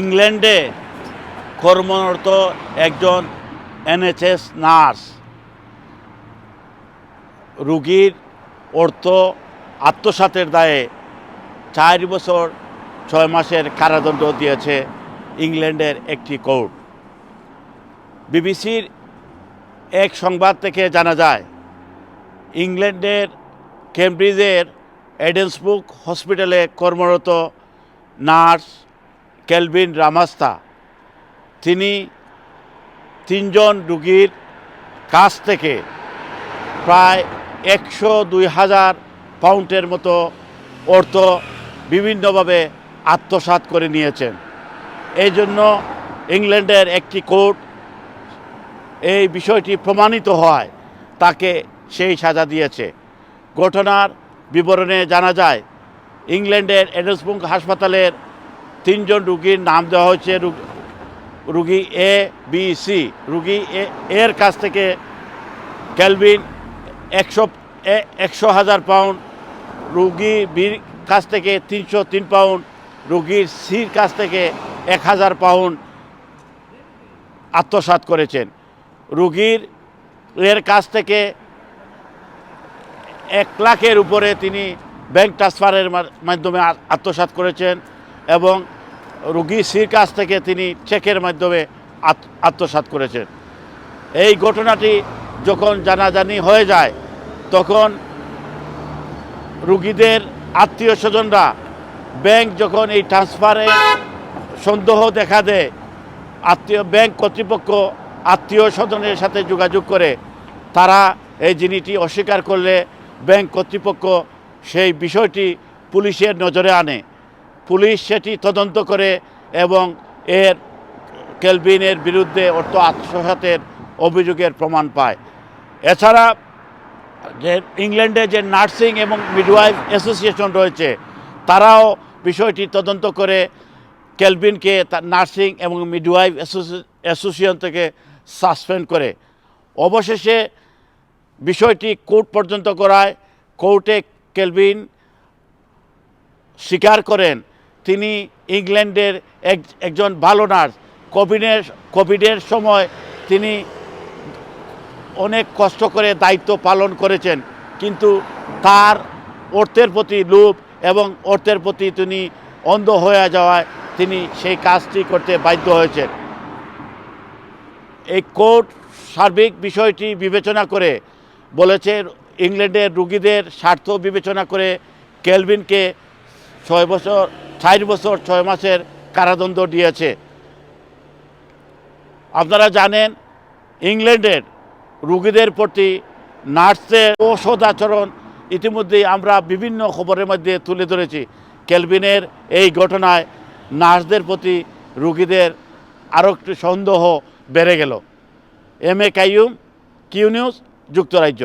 ইংল্যান্ডে কর্মরত একজন এনএচএস নার্স। রুগীর অর্থ আত্মসাতের দায়ে চার বছর ছয় মাসের কারাদণ্ড দিয়েছে ইংল্যান্ডের একটি কোর্ট। বিবিসির এক সংবাদ থেকে জানা যায়, ইংল্যান্ডের কেমব্রিজের এডেন্সবুক হসপিটালে কর্মরত নার্স কেলভিন রামাস্তা। তিনি তিনজন রুগীর কাছ থেকে প্রায় একশো দুই হাজার পাউন্ডের মতো অর্থ বিভিন্নভাবে আত্মসাৎ করে নিয়েছেন। এই জন্য ইংল্যান্ডের একটি কোর্ট এই বিষয়টি প্রমাণিত হয়, তাকে সেই সাজা দিয়েছে। ঘটনার বিবরণে জানা যায়, ইংল্যান্ডের এডেসবুঙ্ক হাসপাতালের তিনজন রুগীর নাম দেওয়া হয়েছে, রুগ- এ বি সি রুগী এ এর কাছ থেকে ক্যালভিন একশো একশো হাজার পাউন্ড, রুগী বির কাছ থেকে তিনশো তিন পাউন্ড, রুগীর সির কাছ থেকে এক হাজার পাউন্ড আত্মসাৎ করেছেন। রুগীর এর কাছ থেকে এক লাখের উপরে তিনি ব্যাংক ট্রান্সফারের মাধ্যমে আ- আত্মসাৎ করেছেন। এবং রুগী সির কাছ থেকে তিনি চেকের মাধ্যমে আত- আত্মসাৎ করেছেন। এই ঘটনাটি যখন জানাজানি হয়ে যায়, তখন রুগীদের আত্মীয় স্বজনরা ব্যাংক যখন এই ট্রান্সফারে সন্দেহ দেখা দেয়, আত্মীয় ব্যাংক কর্তৃপক্ষ আত্মীয় স্বজনের সাথে যোগাযোগ করে, তারা এই জিনিসটি অস্বীকার করলে ব্যাংক কর্তৃপক্ষ সেই বিষয়টি পুলিশের নজরে আনে। পুলিশ সেটি তদন্ত করে এবং এর কেলভিনের বিরুদ্ধে অর্থ আত্মসাতের অভিযোগের প্রমাণ পায়। এছাড়া যে ইংল্যান্ডে যে নার্সিং এবং মিডওয়াইফ অ্যাসোসিয়েশন রয়েছে, তারাও বিষয়টি তদন্ত করে কেলভিনকে তার নার্সিং এবং মিডওয়াইফ অ্যাসোসিয়েশন থেকে সাসপেন্ড করে। অবশেষে বিষয়টি কোর্ট পর্যন্ত করায়। কোর্টে কেলভিন স্বীকার করেন তিনি ইংল্যান্ডের এক, একজন ভালো নার্স। কোভিডের কোভিডের সময় তিনি অনেক কষ্ট করে দায়িত্ব পালন করেছেন। কিন্তু তার অর্থের প্রতি লোভ এবং অর্থের প্রতি তিনি অন্ধ হয়ে যাওয়ায় তিনি সেই কাজটি করতে বাধ্য হয়েছেন। এই কোর্ট সার্বিক বিষয়টি বিবেচনা করে বলেছে, ইংল্যান্ডের রুগীদের স্বার্থ বিবেচনা করে কেলভিনকে ছয় বছর চার বছর, ছয় মাসের কারাদণ্ড দিয়েছে। আপনারা জানেন, ইংল্যান্ডের রুগীদের প্রতি নার্সের অসদাচরণ ইতিমধ্যেই আমরা বিভিন্ন খবরের মধ্যে তুলে ধরেছি। কেলভিনের এই ঘটনায় নার্সদের প্রতি রুগীদের আরও একটু সন্দেহ বেড়ে গেল। M A Qayyum, Q news, যুক্তরাজ্য।